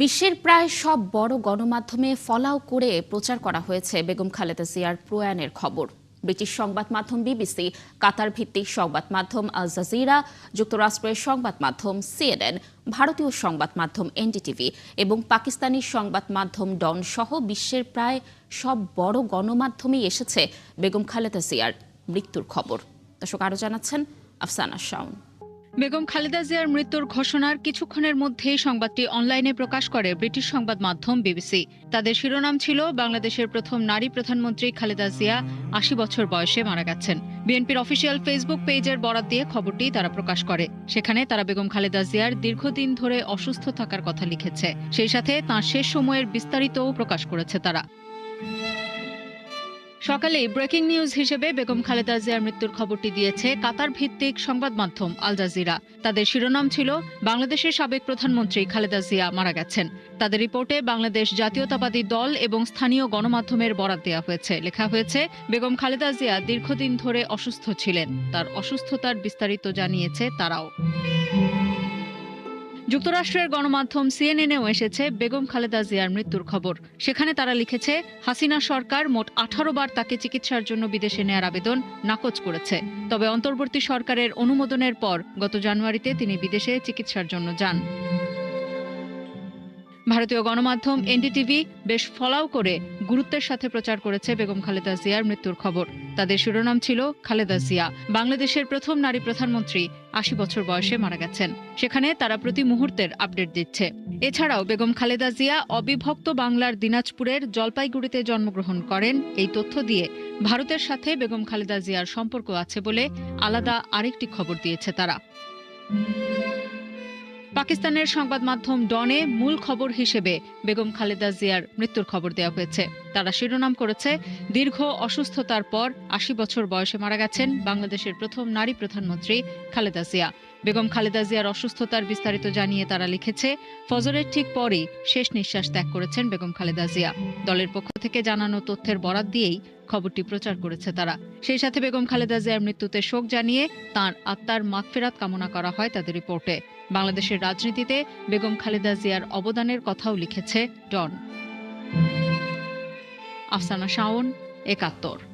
বিশ্বের প্রায় সব বড় গণমাধ্যমে ফলাও করে প্রচার করা হয়েছে বেগম খালেদা জিয়ার প্রয়াণের খবর। ব্রিটিশ সংবাদ মাধ্যম বিবিসি, কাতার ভিত্তিক সংবাদ মাধ্যম আল জাজিরা, যুক্তরাষ্ট্রের সংবাদ মাধ্যম সিএনএন, ভারতীয় সংবাদ মাধ্যম এনডিটিভি এবং পাকিস্তানি সংবাদ মাধ্যম ডন সহ বিশ্বের প্রায় সব বড় গণমাধ্যমেই এসেছে বেগম খালেদা জিয়ার মৃত্যুর খবর। দর্শক আরও জানাচ্ছেন আফসানা শাউন। বেগম খালেদা জিয়ার মৃত্যুর ঘোষণার কিছুক্ষণের মধ্যেই সংবাদটি অনলাইনে প্রকাশ করে ব্রিটিশ সংবাদ মাধ্যম বিবিসি। তাদের শিরোনাম ছিল, বাংলাদেশের প্রথম নারী প্রধানমন্ত্রী খালেদা জিয়া আশি বছর বয়সে মারা গেছেন। বিএনপির অফিসিয়াল ফেসবুক পেজের বরাত দিয়ে খবরটি তারা প্রকাশ করে। সেখানে তারা বেগম খালেদা জিয়ার দীর্ঘদিন ধরে অসুস্থ থাকার কথা লিখেছে। সেই সাথে তাঁর শেষ সময়ের বিস্তারিতও প্রকাশ করেছে তারা। সকালে ব্রেকিং নিউজ হিসেবে বেগম খালেদা জিয়ার মৃত্যুর খবরটি দিয়েছে কাতার ভিত্তিক সংবাদ মাধ্যম আল জাজিরা। তাদের শিরোনাম ছিল, বাংলাদেশের সাবেক প্রধানমন্ত্রী খালেদা জিয়া মারা গেছেন। তাদের রিপোর্টে বাংলাদেশ জাতীয়তাবাদী দল এবং স্থানীয় গণমাধ্যমের বরাত দেওয়া হয়েছে। লেখা হয়েছে, বেগম খালেদা জিয়া দীর্ঘদিন ধরে অসুস্থ ছিলেন। তার অসুস্থতার বিস্তারিত জানিয়েছে তারাও। যুক্তরাষ্ট্রের গণমাধ্যম সিএনএনেও এসেছে বেগম খালেদা জিয়ার মৃত্যুর খবর। সেখানে তারা লিখেছে, হাসিনা সরকার মোট আঠারো বার তাকে চিকিৎসার জন্য বিদেশে নেয়ার আবেদন নাকচ করেছে। তবে অন্তর্বর্তী সরকারের অনুমোদনের পর গত জানুয়ারিতে তিনি বিদেশে চিকিৎসার জন্য যান। ভারতীয় গণমাধ্যম এনডিটিভি বেশ ফলাও করে গুরুত্বের সাথে প্রচার করেছে বেগম খালেদা জিয়ার মৃত্যুর খবর। তাদের শিরোনাম ছিল খালেদা জিয়া। বাংলাদেশের প্রথম নারী প্রধানমন্ত্রী আশি বছর বয়সে মারা গেছেন। সেখানে তারা প্রতি মুহূর্তের আপডেট দিচ্ছে। এছাড়াও বেগম খালেদা জিয়া অবিভক্ত বাংলার দিনাজপুরের জলপাইগুড়িতে জন্মগ্রহণ করেন। এই তথ্য দিয়ে ভারতের সাথে বেগম খালেদা জিয়ার সম্পর্ক আছে বলে আলাদা আরেকটি খবর দিয়েছে তারা। পাকিস্তানের সংবাদ মাধ্যম ডনে মূল খবর হিসেবে বেগম খালেদা জিয়ার মৃত্যুর খবর দেওয়া হয়েছে। তারা শিরোনাম করেছে, দীর্ঘ অসুস্থতার পর আশি বছর বয়সে মারা গেছেন বাংলাদেশের প্রথম নারী প্রধানমন্ত্রী খালেদা জিয়া। বেগম খালেদা জিয়ার অসুস্থতার বিস্তারিত জানিয়ে তারা লিখেছে, ফজরের ঠিক পরেই শেষ নিঃশ্বাস ত্যাগ করেছেন বেগম খালেদা জিয়া। দলের পক্ষ থেকে জানানো তথ্যের বরাত দিয়েই খবরটি প্রচার করেছে তারা। সেই সাথে বেগম খালেদা জিয়ার মৃত্যুতে শোক জানিয়ে তার আত্মার মাগফেরাত কামনা করা হয় তাদের রিপোর্টে। বাংলাদেশের রাজনীতিতে বেগম খালেদা জিয়ার অবদানের কথাও লিখেছে ডন। আফসানা শাওন একাত্তর।